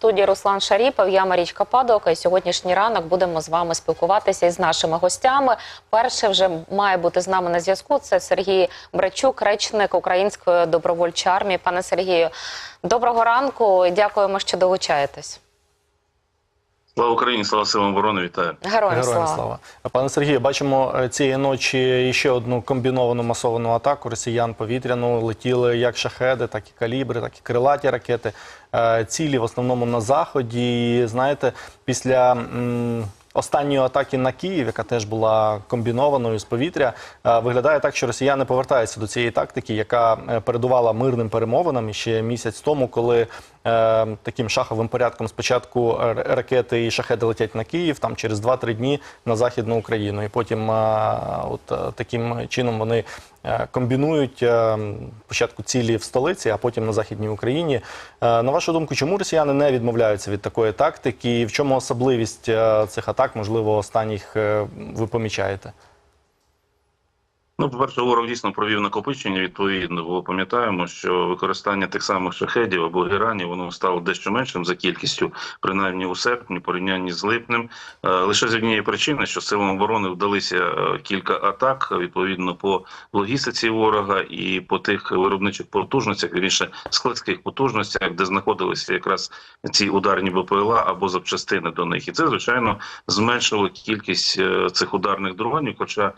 студії Руслан Шаріпов, я Марічка Падока. І сьогоднішній ранок будемо з вами спілкуватися із нашими гостями. Перше вже має бути з нами на зв'язку. Це Сергій Брачук, речник Української добровольчої армії. Пане Сергію, доброго ранку і дякуємо, що долучаєтесь. Слава Україні, слава силам оборони, вітаю. Героям, Героям слава. слава. Пане Сергію, бачимо е, цієї ночі ще одну комбіновану масовану атаку росіян повітряну. Летіли як шахеди, так і калібри, так і крилаті ракети. Е, Цілі в основному на заході. І знаєте, після останньої атаки на Київ, яка теж була комбінованою з повітря, е, виглядає так, що росіяни повертаються до цієї тактики, яка передувала мирним перемовинам ще місяць тому, коли таким шаховим порядком спочатку ракети і шахеди летять на Київ, там через 2-3 дні на Західну Україну. І потім е, от е, таким чином вони е, комбінують спочатку цілі в столиці, а потім на Західній Україні. На вашу думку, чому росіяни не відмовляються від такої тактики? І в чому особливість цих атак, можливо, останніх ви помічаєте? Ну, по-перше, ворог дійсно провів накопичення відповідно, бо пам'ятаємо, що використання тих самих шахедів або геранів воно стало дещо меншим за кількістю, принаймні у серпні, порівнянні з липнем. Е, Лише з однієї причини, що силам оборони вдалися е, кілька атак відповідно по логістиці ворога і по тих виробничих потужностях, вірніше складських потужностях, де знаходилися якраз ці ударні БПЛА або запчастини до них. І це звичайно зменшило кількість е, цих ударних дронів. Хоча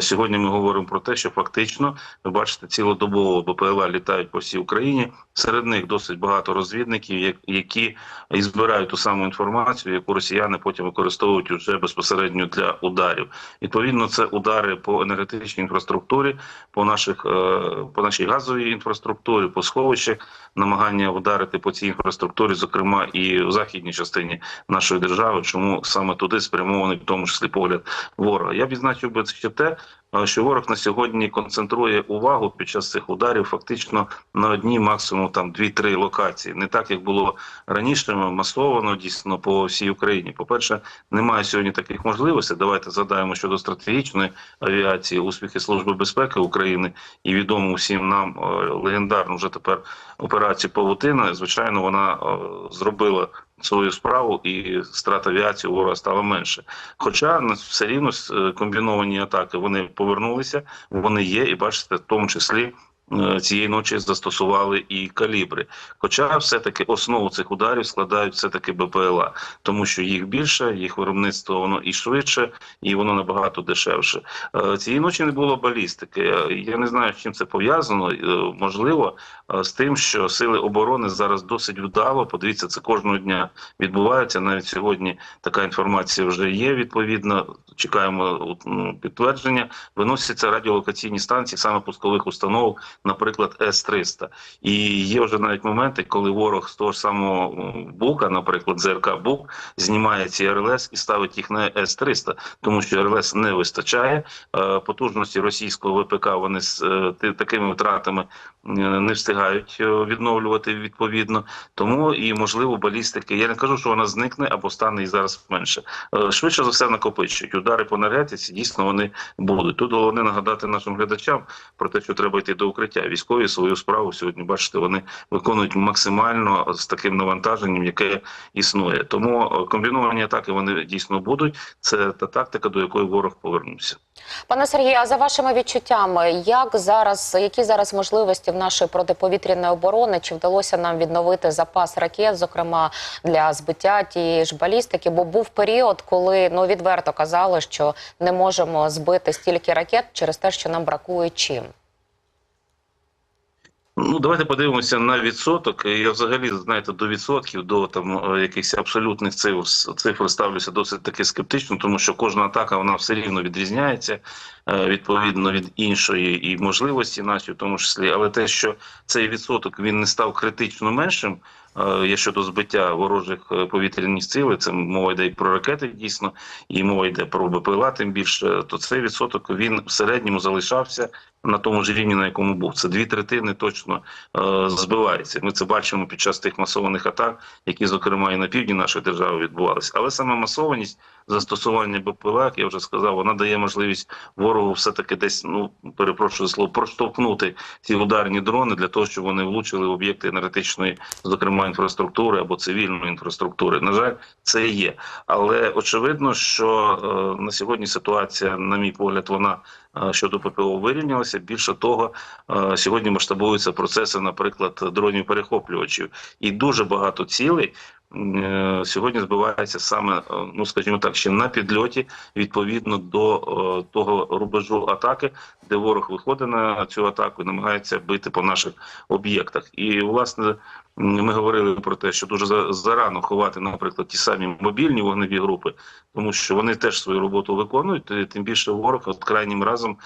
сьогодні ми говоримо про те, що фактично ви бачите, цілодобово БПЛА літають по всій Україні. Серед них досить багато розвідників, які і збирають ту саму інформацію, яку росіяни потім використовують уже безпосередньо для ударів. Відповідно, це удари по енергетичній інфраструктурі, по наших е, по нашій газовій інфраструктурі, по сховищах, намагання ударити по цій інфраструктурі, зокрема і в західній частині нашої держави. Чому саме туди спрямований в тому числі погляд ворога? Я б відзначив би ще те, е, що ворог на сьогодні концентрує увагу під час цих ударів фактично на одній, максимум там дві-три локації, не так як було раніше, масовано дійсно по всій Україні. По перше, немає сьогодні таких можливостей. Давайте згадаємо щодо стратегічної авіації, успіхи служби безпеки України і відому всім нам е, легендарну вже тепер операцію Павутина. Звичайно, вона е, зробила свою справу, і страт авіації ворога стало менше. Хоча все рівно е, комбіновані атаки вони повернулися, вони є, і бачите, в тому числі. Е, Цієї ночі застосували і калібри. Хоча все-таки основу цих ударів складають все-таки БПЛА, тому що їх більше, їх виробництво воно і швидше, і воно набагато дешевше. Е, Цієї ночі не було балістики. Е, Я не знаю, з чим це пов'язано. Можливо, з тим, що сили оборони зараз досить вдало. Подивіться, це кожного дня відбувається. Навіть сьогодні така інформація вже є. Відповідно, чекаємо підтвердження. Виносяться радіолокаційні станції саме пускових установок, наприклад, С-300. І є вже навіть моменти, коли ворог з того ж самого Бука, наприклад, ЗРК Бук, знімає ці РЛС і ставить їх на С-300, тому що РЛС не вистачає. Е, Потужності російського ВПК вони з е, такими втратами е, не встигають відновлювати відповідно. Тому і можливо балістики. Я не кажу, що вона зникне або стане і зараз менше. Швидше за все накопичують. Удари по енергетиці дійсно вони будуть. Тут головне нагадати нашим глядачам про те, що треба йти до укриття. Військові свою справу сьогодні бачите, вони виконують максимально з таким навантаженням, яке існує. Тому е, комбіновані атаки вони дійсно будуть. Це та тактика, до якої ворог повернувся. Пане Сергію, а за вашими відчуттями, як зараз, які зараз можливості в нашої протиповітряної оборони? Чи вдалося нам відновити запас ракет, зокрема для збиття тієї ж балістики? Бо був період, коли ну відверто казали, що не можемо збити стільки ракет через те, що нам бракує чим. Ну, давайте подивимося на відсоток. Я взагалі знаєте до відсотків, до там е, якихось абсолютних цифр, цифр ставлюся досить таки скептично, тому що кожна атака вона все рівно відрізняється е, відповідно від іншої і можливості наші, в тому числі. Але те, що цей відсоток він не став критично меншим. Е, Є щодо збиття ворожих е, повітряних сил, це мова йде і про ракети дійсно, і мова йде про БПЛА, тим більше, то цей відсоток він в середньому залишався на тому ж рівні, на якому був. Це дві третини точно е, збивається. Ми це бачимо під час тих масованих атак, які, зокрема, і на півдні нашої держави відбувалися. Але саме масованість застосування БПЛА, як я вже сказав, вона дає можливість ворогу все-таки десь, ну перепрошую слово, проштовхнути ці ударні дрони для того, щоб вони влучили в об'єкти енергетичної, зокрема інфраструктури або цивільної інфраструктури. На жаль, це є. Але очевидно, що е, на сьогодні ситуація, на мій погляд, вона е, щодо ППО вирівнялася. Більше того, е, сьогодні масштабуються процеси, наприклад, дронів перехоплювачів, і дуже багато цілей. Е, Сьогодні збивається саме, е, ну скажімо так, ще на підльоті відповідно до е, того рубежу атаки, де ворог виходить на цю атаку і намагається бити по наших об'єктах. І власне ми говорили про те, що дуже за- зарано ховати, наприклад, ті самі мобільні вогневі групи, тому що вони теж свою роботу виконують. Тим більше ворог от крайнім разом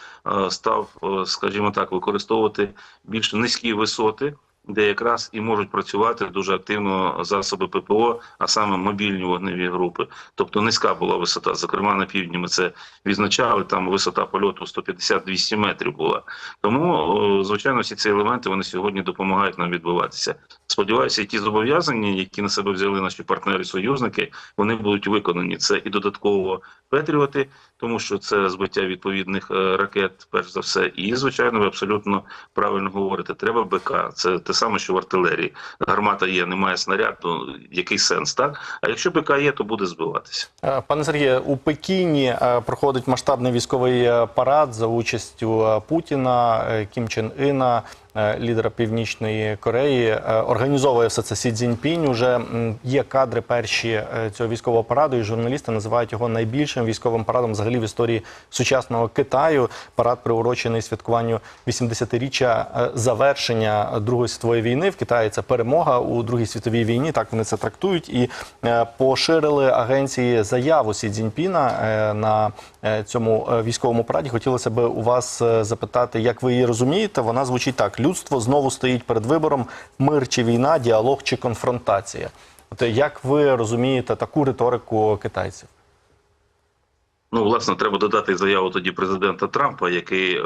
став, скажімо так, використовувати більш низькі висоти. Де якраз і можуть працювати дуже активно засоби ППО, а саме мобільні вогневі групи. Тобто низька була висота. Зокрема, на півдні ми це відзначали. Там висота польоту 150-200 метрів була. Тому, звичайно, всі ці елементи вони сьогодні допомагають нам відбуватися. Сподіваюся, ті зобов'язання, які на себе взяли наші партнери-союзники, вони будуть виконані. Це і додатково Петріоти, тому що це збиття відповідних е, ракет, перш за все. І звичайно, ви абсолютно правильно говорите. Треба БК. Це те саме, що в артилерії. Гармата є, немає снаряду. Який сенс, так? А якщо БК є, то буде збиватися. Е, Пане Сергію, у Пекіні е, проходить масштабний військовий парад за участю Путіна, Кім Чен Іна, лідера Північної Кореї. Е, Організовує все це Сі Цзіньпінь. Уже є кадри перші е, цього військового параду, і журналісти називають його найбільшим військовим парадом взагалі в історії сучасного Китаю. Парад приурочений святкуванню 80-річчя е, завершення Другої світової війни. В Китаї це перемога у Другій світовій війні. Так вони це трактують і е, поширили агенції заяву Сі Цзіньпіна е, на е, цьому е, військовому параді. Хотілося б у вас е, запитати, як ви її розумієте. Вона звучить так: людство знову стоїть перед вибором: мир чи війна, діалог чи конфронтація. От як ви розумієте таку риторику китайців? Ну, власне, треба додати заяву тоді президента Трампа, який е,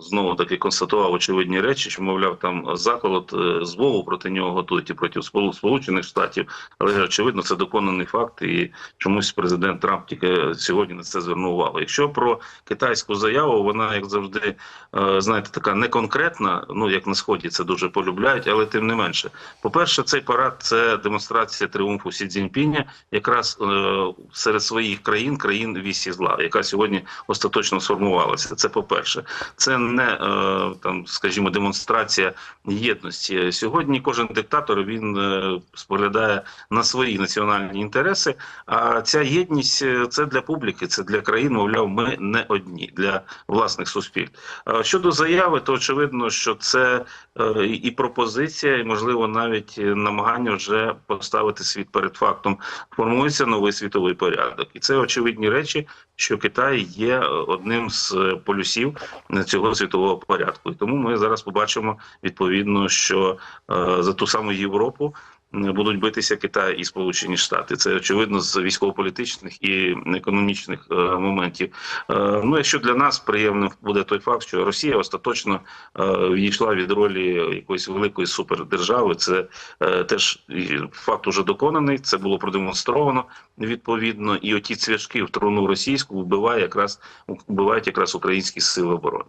знову таки констатував очевидні речі, що мовляв, там заколот е, знову проти нього готують і проти Сполу- Сполучених Штатів. Але очевидно, це доконаний факт, і чомусь президент Трамп тільки сьогодні на це звернув увагу. Якщо про китайську заяву, вона як завжди, е, знаєте, така неконкретна. Ну як на сході це дуже полюбляють, але тим не менше. По перше, цей парад це демонстрація триумфу Сі Цзіньпіня, якраз е, серед своїх країн, країн вісі зла, яка сьогодні остаточно сформувалася. Це по перше, це не е, там, скажімо, демонстрація єдності. Сьогодні кожен диктатор він е, споглядає на свої національні інтереси. А ця єдність е, це для публіки, це для країн. Мовляв, ми не одні для власних суспільств. Щодо заяви, то очевидно, що це і пропозиція, і можливо навіть намагання вже поставити світ перед фактом. Формується новий світовий порядок, і це очевидні речі, що Китай є е, одним з е, полюсів е, цього світового порядку. І тому ми зараз побачимо відповідно, що за ту саму Європу. Будуть битися Китай і Сполучені Штати. Це очевидно з військово-політичних і економічних е, моментів. Е, ну, якщо для нас приємним буде той факт, що Росія остаточно е, відійшла від ролі якоїсь великої супердержави, це е, теж факт уже доконаний. Це було продемонстровано відповідно. І оті цвяшки в труну російську вбиває якраз вбивають якраз українські сили оборони.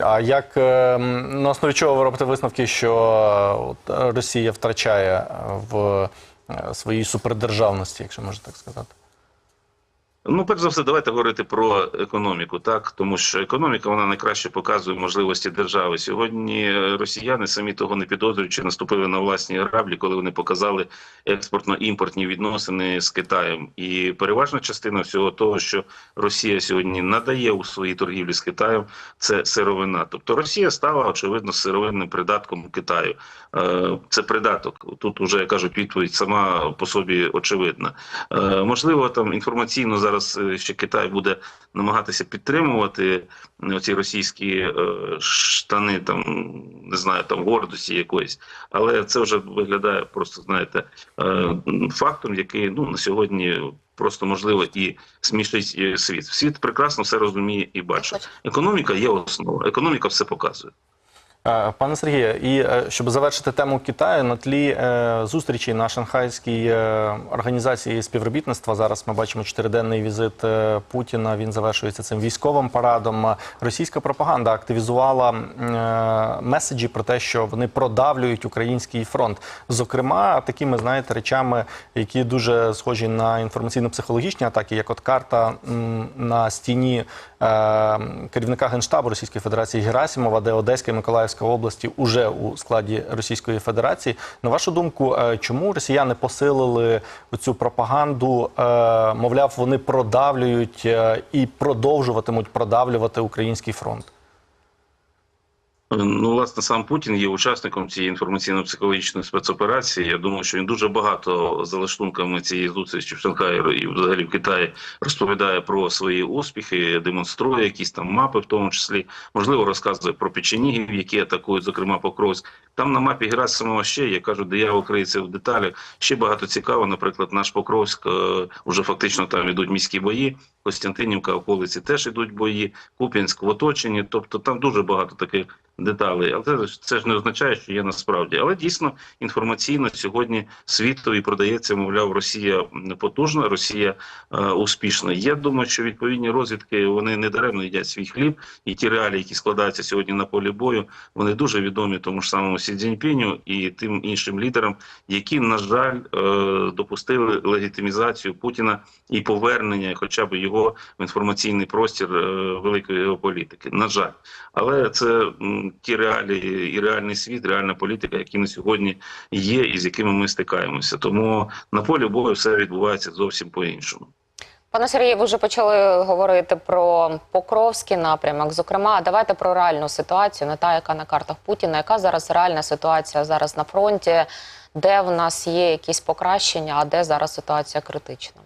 А як е, на основі чого ви робите висновки, що е, Росія втрачає е, в своїй супердержавності, якщо можна так сказати? Ну, перш за все, давайте говорити про економіку, так тому що економіка вона найкраще показує можливості держави. Сьогодні е, росіяни самі того не підозрюючи, наступили на власні граблі, коли вони показали експортно-імпортні відносини з Китаєм. І переважна частина всього того, що Росія сьогодні надає у своїй торгівлі з Китаєм, це сировина. Тобто Росія стала очевидно сировинним придатком Китаю. Е, Це придаток. Тут уже кажуть, відповідь сама по собі очевидна. Е, Можливо, там інформаційно зараз е, ще Китай буде намагатися підтримувати ці російські е, штани, там не знаю, там гордості якоїсь, але це вже виглядає просто, знаєте, е, фактом, який ну на сьогодні просто можливо і смішить світ. Світ прекрасно все розуміє і бачить. Економіка є основа. Економіка все показує. Е, Пане Сергію, і е, щоб завершити тему Китаю, на тлі е, зустрічі на Шанхайській організації співробітництва зараз ми бачимо чотириденний візит Путіна. Він завершується цим військовим парадом. Російська пропаганда активізувала меседжі про те, що вони продавлюють український фронт. Зокрема, такими знаєте речами, які дуже схожі на інформаційно-психологічні атаки, як от карта на стіні керівника генштабу Російської Федерації Герасимова, де Одеська і Миколаївська області уже у складі Російської Федерації. На вашу думку, е, чому росіяни посилили цю пропаганду? Е, Мовляв, вони продавлюють е, і продовжуватимуть продавлювати український фронт. Ну, власне, сам Путін є учасником цієї інформаційно-психологічної спецоперації. Я думаю, що він дуже багато за лаштунками цієї зустрічі в Шанхаї і взагалі в Китаї розповідає про свої успіхи, демонструє якісь там мапи, в тому числі можливо розказує про печенігів, які атакують, зокрема Покровськ. Там на мапі Герасимова ще я кажу, диявол криється в деталях. Ще багато цікаво. Наприклад, наш Покровськ е, уже фактично там ідуть міські бої. Костянтинівка, околиці теж ідуть бої. Куп'янськ в оточенні. Тобто там дуже багато таких деталей. Але це ж не означає, що є насправді. Але дійсно інформаційно сьогодні світові продається, мовляв, Росія потужна, Росія е, успішна. Я думаю, що відповідні розвідки вони не даремно їдять свій хліб, і ті реалії, які складаються сьогодні на полі бою, вони дуже відомі тому ж самому Сі Цзіньпіню і тим іншим лідерам, які, на жаль, е, допустили легітимізацію Путіна і повернення, хоча б його в інформаційний простір е, великої геополітики. На жаль, але це ті реалії і реальний світ, реальна політика, які на сьогодні є, і з якими ми стикаємося. Тому на полі бою все відбувається зовсім по-іншому. Пане Сергію, ви вже почали говорити про Покровський напрямок. Зокрема, давайте про реальну ситуацію, не та, яка на картах Путіна. Яка зараз реальна ситуація зараз на фронті, де в нас є якісь покращення, а де зараз ситуація критична?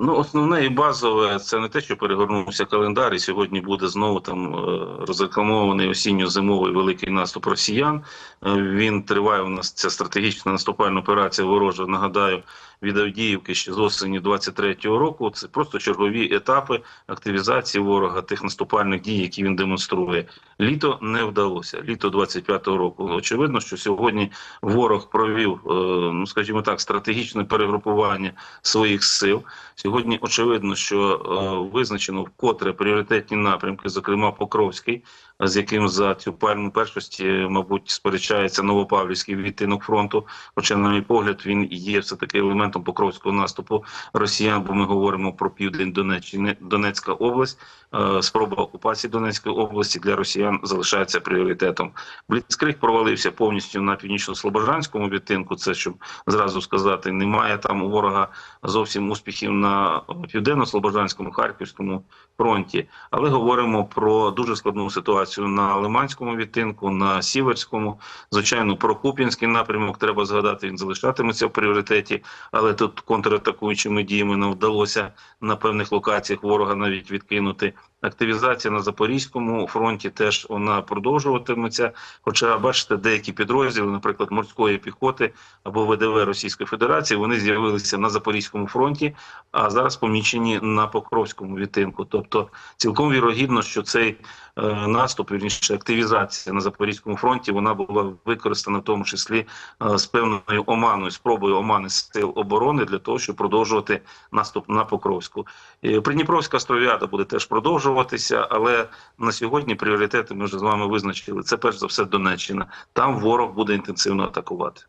Ну, основне і базове це не те, що перегорнувся календар, і сьогодні буде знову там е, розрекламований осінньо-зимовий великий наступ росіян. Е, Він триває у нас ця стратегічна наступальна операція ворожа. Нагадаю, від Авдіївки ще з осені 23-го року. Це просто чергові етапи активізації ворога тих наступальних дій, які він демонструє. Літо не вдалося. Літо 25-го року. Очевидно, що сьогодні ворог провів, е, ну скажімо так, стратегічне перегрупування своїх сил. Сьогодні очевидно, що е, визначено вкотре пріоритетні напрямки, зокрема Покровський, з яким за цю пальму першості, мабуть, сперечається Новопавлівський відтинок фронту. Хоча, на мій погляд, він є все таки елементом покровського наступу росіян, бо ми говоримо про південь Донеччини, Донецька область. Е, Спроба окупації Донецької області для росіян залишається пріоритетом. Бліцкриг провалився повністю на північно-слобожанському відтинку. Це щоб зразу сказати, немає там у ворога зовсім успіхів на південно-слобожанському харківському фронті. Але говоримо про дуже складну ситуацію на Лиманському відтинку, на Сіверському. Звичайно, про Куп'янський напрямок треба згадати. Він залишатиметься в пріоритеті, але тут контратакуючими діями нам вдалося на певних локаціях ворога навіть відкинути. Активізація на Запорізькому фронті теж вона продовжуватиметься. Хоча, бачите, деякі підрозділи, наприклад, морської піхоти або ВДВ Російської Федерації, вони з'явилися на Запорізькому фронті, а зараз помічені на Покровському відтинку. Тобто, цілком вірогідно, що цей е, наступ, вірніше активізація на Запорізькому фронті, вона була використана в тому числі е, з певною оманою, спробою омани сил оборони для того, щоб продовжувати наступ на Покровську. Е, Придніпровська стройвята буде теж продовжуватися, але на сьогодні пріоритети ми вже з вами визначили. Це перш за все Донеччина. Там ворог буде інтенсивно атакувати.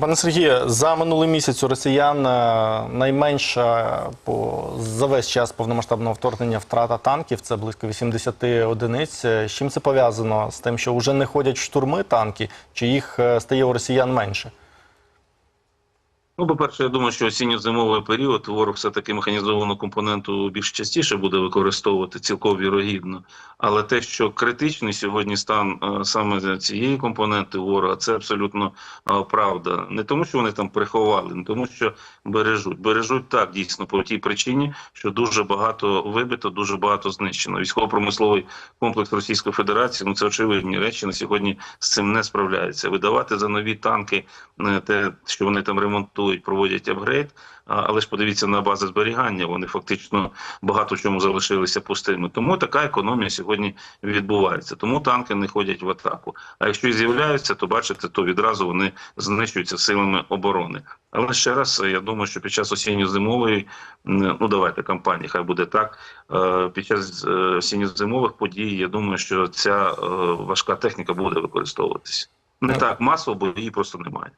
Пане Сергію, за минулий місяць у росіян е, найменша по за весь час повномасштабного вторгнення втрата танків це близько 80 одиниць. Е, З чим це пов'язано? З тим, що вже не ходять штурми танки, чи їх е, стає у росіян менше? Ну, по-перше, я думаю, що осінньо-зимовий період ворог все-таки механізовану компоненту більш частіше буде використовувати цілком вірогідно. Але те, що критичний сьогодні стан е, саме цієї компоненти ворога, це абсолютно е, правда. Не тому, що вони там приховали, не тому, що бережуть. Бережуть так дійсно по тій причині, що дуже багато вибито, дуже багато знищено. Військово-промисловий комплекс Російської Федерації, ну це очевидні речі. На сьогодні з цим не справляється. Видавати за нові танки, е, те, що вони там ремонтують. Ремонтують, проводять апгрейд. Але ж подивіться на бази зберігання, вони фактично багато чому залишилися пустими. Тому така економія сьогодні відбувається. Тому танки не ходять в атаку. А якщо і з'являються, то бачите, то відразу вони знищуються силами оборони. Але ще раз я думаю, що під час осінньо-зимової ну давайте кампанії, хай буде так. е, Під час е, осінньо-зимових подій я думаю, що ця е, важка техніка буде використовуватися. Не так масово, бо її просто немає.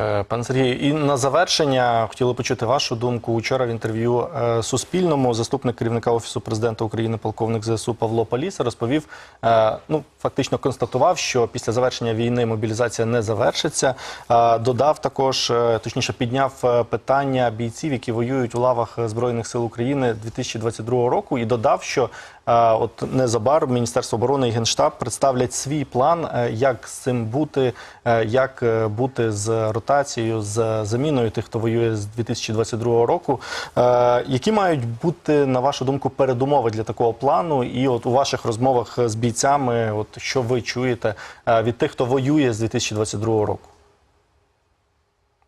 Е, Пане Сергію, і на завершення хотіли почути вашу думку. Учора в інтерв'ю е, Суспільному заступник керівника офісу президента України, полковник ЗСУ Павло Паліса розповів, е, ну фактично констатував, що після завершення війни мобілізація не завершиться. Додав також, точніше, підняв питання бійців, які воюють у лавах збройних сил України 2022 року, і додав, що от незабаром Міністерство оборони і Генштаб представлять свій план, е, як з цим бути, е, як е, бути з ротацією, з заміною тих, хто воює з 2022 року. Які мають бути, на вашу думку, передумови для такого плану? І от у ваших розмовах з бійцями, от що ви чуєте від тих, хто воює з 2022 року?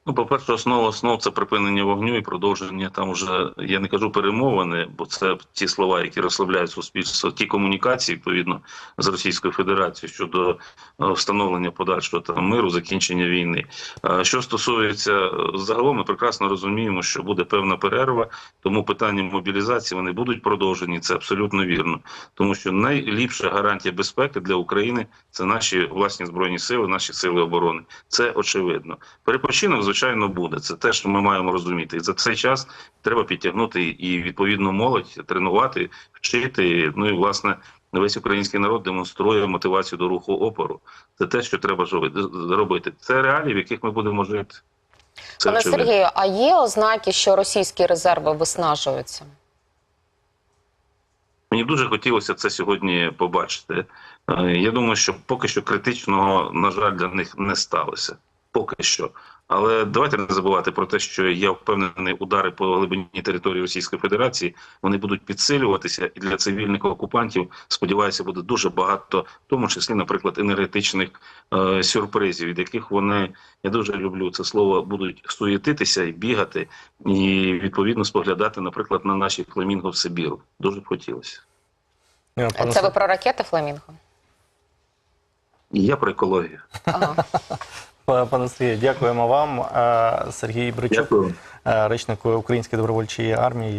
Ну, по-перше, основа основ це припинення вогню і продовження там вже я не кажу перемовини, бо це ті слова, які розслабляють суспільство, ті комунікації відповідно з Російською Федерацією щодо е, встановлення подальшого там миру, закінчення війни. Е, Що стосується е, загалом, ми прекрасно розуміємо, що буде певна перерва, тому питання мобілізації вони будуть продовжені. Це абсолютно вірно, тому що найліпша гарантія безпеки для України це наші власні збройні сили, наші сили оборони. Це очевидно. Перепочинок, звичайно, буде. Це те, що ми маємо розуміти. І за цей час треба підтягнути і відповідно молодь, тренувати, вчити. Ну і власне весь український народ демонструє мотивацію до руху опору. Це те, що треба жови- робити. Це реалії, в яких ми будемо жити. Це Пане очевидно. Сергію, а є ознаки, що російські резерви виснажуються? Мені дуже хотілося це сьогодні побачити. Е, Я думаю, що поки що критичного, на жаль, для них не сталося. Поки що. Але давайте не забувати про те, що я впевнений, удари по глибині території Російської Федерації вони будуть підсилюватися, і для цивільних окупантів сподіваюся, буде дуже багато, в тому числі, наприклад, енергетичних е, сюрпризів, від яких вони я дуже люблю це слово, будуть суєтитися і бігати, і відповідно споглядати, наприклад, на наші фламінго в Сибіру. Дуже б хотілося. Е, Це ви про ракети Фламінго? Я про екологію. Ага. Пане Сергію, дякуємо вам. Е, Сергій Бричук, Дякую. е, речник Української добровольчої армії.